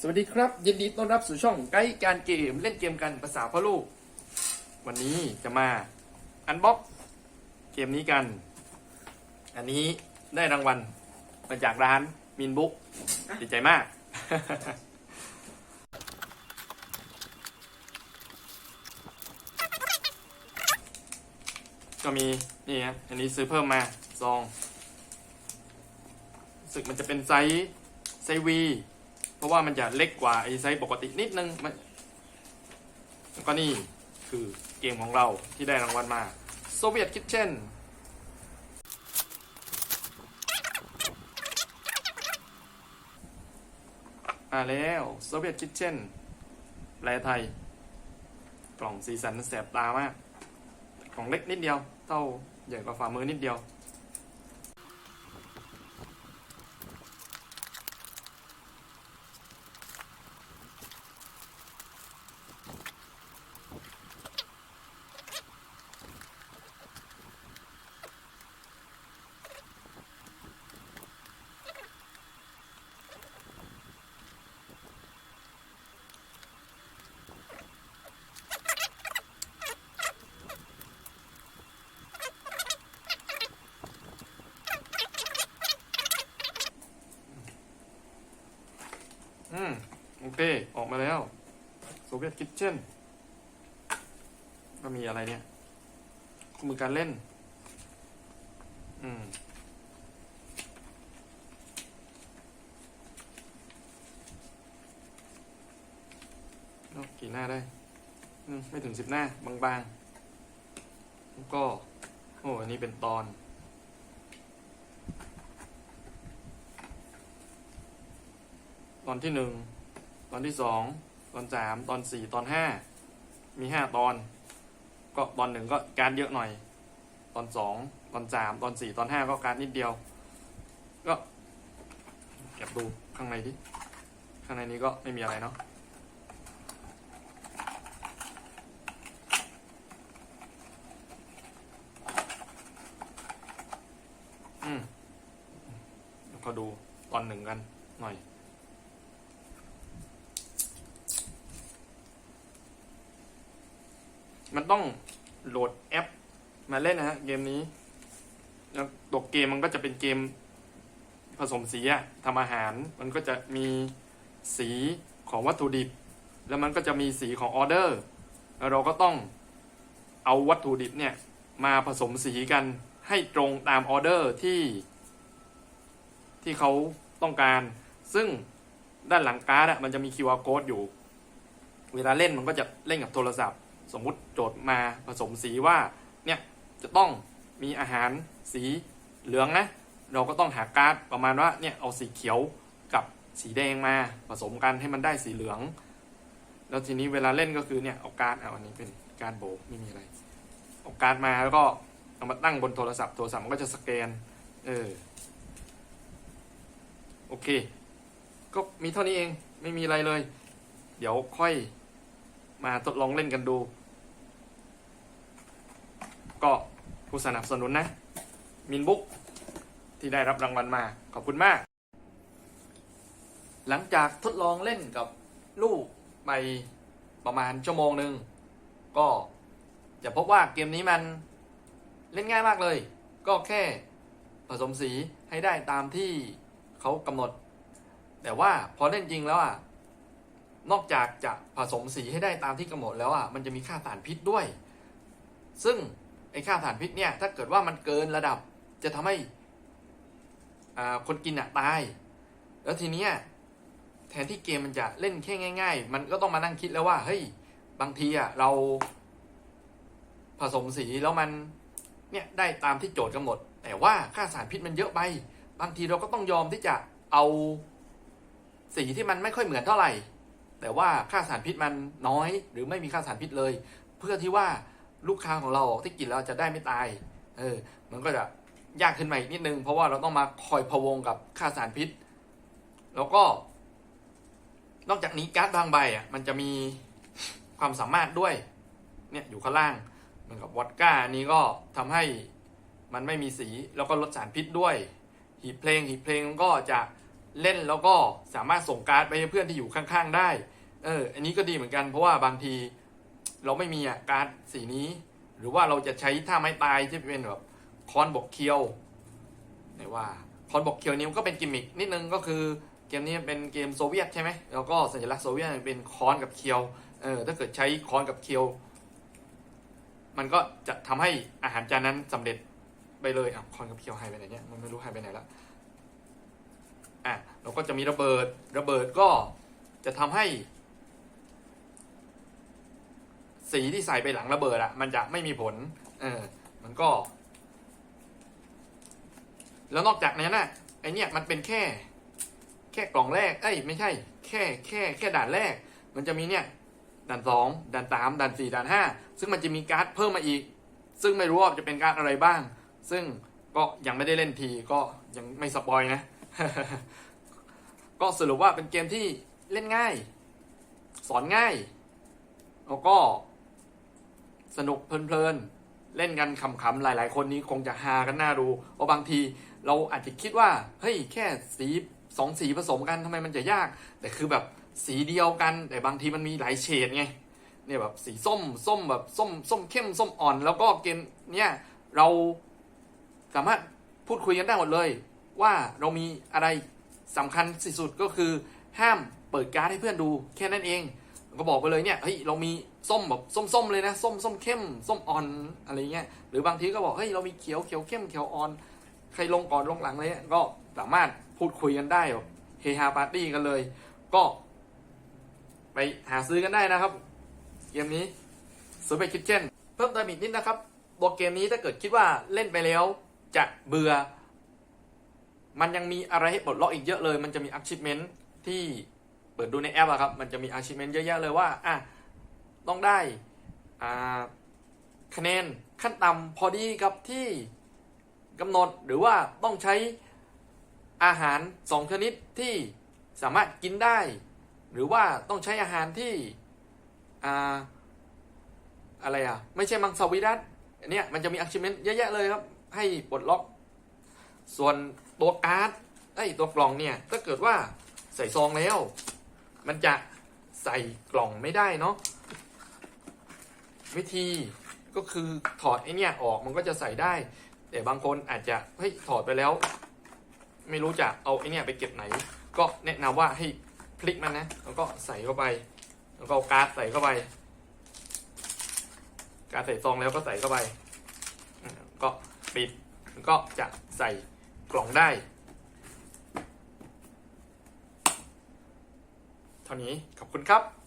สวัสดีครับ ยินดีต้อนรับสู่ช่องไกด์การเกมเล่นเกมกันภาษาพ่อลูก วันนี้จะมาอันบ็อกเกมนี้กัน อันนี้ได้รางวัลมาจากร้านมินบุ๊กดีใจมาก ก็มีนี่ฮะอันนี้ซื้อเพิ่มมาซองสึกมันจะเป็นไซส์ไซส์วี เพราะว่ามันจะเล็กกว่าไอ้ไซส์ปกตินิดนึงมันแล้วก็นี่คือเกมของเราที่ได้รางวัลมา Soviet Kitchen มาแล้ว Soviet Kitchen แปลไทย กล่องสีสันแสบตามากกล่องเล็กนิดเดียว เท่าใหญ่กว่าฝ่ามือนิดเดียว อืม โอเคออกมาแล้วโซเวียตคิทเช่นก็มีอะไรเนี่ยคู่มือการเล่น อืมกี่หน้าได้ไม่ถึงสิบหน้า บางๆแล้วก็ โอ้อันนี้เป็นตอน ตอนที่หนึ่ง ตอนที่สองตอนสามตอนสี่ตอนห้ามีห้าตอน ก็ตอนหนึ่งก็การเยอะหน่อย ตอนสองตอนสามตอนสี่ตอนห้าก็การนิดเดียว ก็เก็บดูข้างในดิข้างในนี้ก็ไม่มีอะไรเนาะอืมแล้วก็ดูตอนหนึ่งกันหน่อย มันต้องโหลดแอป มาเล่นนะฮะเกมนี้แล้วตัวเกมมันก็จะเป็นเกมผสมสีอะทำอาหาร มันก็จะมีสีของวัตถุดิบ แล้วมันก็จะมีสีของออเดอร์แล้วเราก็ต้องเอาวัตถุดิบเนี่ยมาผสมสีกันให้ตรงตามออเดอร์ที่ที่เขาต้องการ ซึ่งด้านหลังการ์ดมันจะมี QR code อยู่ เวลาเล่นมันก็จะเล่นกับโทรศัพท์ สมมุติโจทย์มาผสมสีว่าเนี่ยจะต้องมีอาหารสีเหลืองนะ เราก็ต้องหาการ์ดประมาณว่าเนี่ยเอาสีเขียวกับสีแดงมาผสมกันให้มันได้สีเหลือง แล้วทีนี้เวลาเล่นก็คือเนี่ยเอาการ์ดเอาอันนี้เป็นการ์ดโบกไม่มีอะไรเอาการ์ดมาแล้วก็เอามาตั้งบนโทรศัพท์โทรศัพท์มันก็จะสแกนเออโอเค ก็มีเท่านี้เองไม่มีอะไรเลย เดี๋ยวค่อยมาทดลองเล่นกันดู ก็ผู้สนับสนุนนะ มินบุ๊กที่ได้รับรางวัลมา ขอบคุณมาก หลังจากทดลองเล่นกับลูกไปประมาณชั่วโมงหนึ่งก็จะพบว่าเกมนี้มันเล่นง่ายมากเลย ก็แค่ผสมสีให้ได้ตามที่เขากำหนด แต่ว่าพอเล่นจริงแล้วอะนอกจากจะผสมสีให้ได้ตามที่กำหนดแล้วอะมันจะมีค่าสารพิษด้วย ซึ่ง ค่าสารพิษเนี่ยถ้าเกิดว่ามันเกินระดับจะทำให้คนกินอะตาย แล้วทีเนี้ยแทนที่เกมมันจะเล่นแค่ง่าย ๆ มันก็ต้องมานั่งคิดแล้วว่าเฮ้ยบางทีอะเราผสมสีแล้วมันเนี่ยได้ตามที่โจทย์กำหนด แต่ว่าค่าสารพิษมันเยอะไป บางทีเราก็ต้องยอมที่จะเอาสีที่มันไม่ค่อยเหมือนเท่าไหร่ แต่ว่าค่าสารพิษมันน้อย หรือไม่มีค่าสารพิษเลย เพื่อที่ว่า ลูกค้าของเราที่กินแล้วจะได้ไม่ตาย เออ มันก็จะยากขึ้นมาอีกนิดนึง เพราะว่าเราต้องมาคอยพะวงกับค่าสารพิษ แล้วก็ นอกจากนี้การ์ดบางใบอะ มันจะมีความสามารถด้วย เนี่ยอยู่ข้างล่าง เหมือนกับวอดก้าอันนี้ก็ทำให้มันไม่มีสีแล้วก็ลดสารพิษด้วย หีบเพลง หีบเพลงก็จะเล่นแล้วก็สามารถส่งการ์ดไปให้เพื่อนที่อยู่ข้างๆได้ เออ อันนี้ก็ดีเหมือนกันเพราะว่าบางที เราไม่มีอะการ์ดสีนี้ หรือว่าเราจะใช้ท่าไม้ตายที่เป็นแบบคอนบกเคียวไหนว่าคอนบกเคียวนี้มันก็เป็นกิมมิคนิดนึงก็คือเกมนี้เป็นเกมโซเวียตใช่ไหมแล้วก็สัญลักษณ์โซเวียตเป็นคอนกับเคียวเออถ้าเกิดใช้คอนกับเคียว มันก็จะทำให้อาหารจานนั้นสำเร็จไปเลยอะคอนกับเคียวหายไปไหนเนี่ยมันไม่รู้หายไปไหนแล้วอะเราก็จะมีระเบิดระเบิดก็จะทำให้ สีที่ใส่ไปหลังระเบิดอะมันจะไม่มีผล เออ มันก็ แล้วนอกจากนั้นนะไอเนี่ยมันเป็นแค่ แค่กล่องแรก เอ้ย ไม่ใช่ แค่แค่แค่ด่านแรก มันจะมีเนี่ยด่านสองด่านสามด่านสี่ด่านห้าซึ่งมันจะมีการ์ดเพิ่มมาอีก ซึ่งไม่รู้ว่าจะเป็นการ์ดอะไรบ้าง ซึ่งก็ยังไม่ได้เล่นทีก็ยังไม่สปอยนะ ก็สรุปว่าเป็นเกมที่เล่นง่าย สอนง่าย แล้วก็ สนุกเพลินๆเล่นกันขำๆหลายๆ คนนี้คงจะฮากันน่าดูเพราะบางทีเราอาจจะคิดว่าเฮ้ยแค่สีสองสีผสมกันทำไมมันจะยาก แต่คือแบบสีเดียวกัน แต่บางทีมันมีหลายเฉดไงเนี่ยแบบสีส้มส้มแบบส้มส้มเข้มส้มอ่อน แล้วก็เกมเนี่ยเราสามารถพูดคุยกันได้หมดเลย ว่าเรามีอะไรสำคัญที่สุดก็คือห้ามเปิดการ์ดให้เพื่อนดูแค่นั้นเอง ก็บอกไปเลยเนี่ยเฮ้ยเรามีส้มแบบส้มๆเลยนะส้มส้มเข้มส้มอ่อนอะไรเงี้ยหรือบางทีก็บอกเฮ้ยเรามีเขียวเขียวเข้มเขียวอ่อนใครลงก่อนลงหลังเลยเนี่ยก็สามารถพูดคุยกันได้แบบเฮฮาปาร์ตี้กันเลย ก็ไปหาซื้อกันได้นะครับ เกมนี้ซื้อไปคิดเช่นเพิ่มเติมอีกนิดนะครับตัวเกมนี้ถ้าเกิดคิดว่าเล่นไปแล้วจะเบื่อ มันยังมีอะไรให้ปลดล็อกอีกเยอะเลย มันจะมี achievement ที่ เปิดดูในแอปอะครับ มันจะมี achievement เยอะแยะเลยว่าอะต้องได้อ่าคะแนนขั้นต่ำพอดีกับที่กำหนดหรือว่าต้องใช้อาหารสองชนิดที่สามารถกินได้ หรือว่าต้องใช้อาหารที่อ่าอะไรอะ ไม่ใช่มังสวิรัตอันเนี้ยมันจะมี achievement เยอะแยะเลยครับ ให้ปลดล็อก ส่วนตัวการ์ดไอ้ตัวกล่องเนี่ยถ้าเกิดว่าใส่ซองแล้ว มันจะใส่กล่องไม่ได้เนาะวิธีก็คือถอดไอเนี่ยออกมันก็จะใส่ได้ แต่บางคนอาจจะเฮ้ยถอดไปแล้ว ไม่รู้จะเอาไอเนี่ยไปเก็บไหน ก็แนะนำว่าให้พลิกมันนะแล้วก็ใส่เข้าไป แล้วก็เอาการ์ดใส่เข้าไป การดใส่ซองแล้วก็ใส่เข้าไปก็ปิดก็จะใส่กล่องได้ เท่านี้ขอบคุณครับ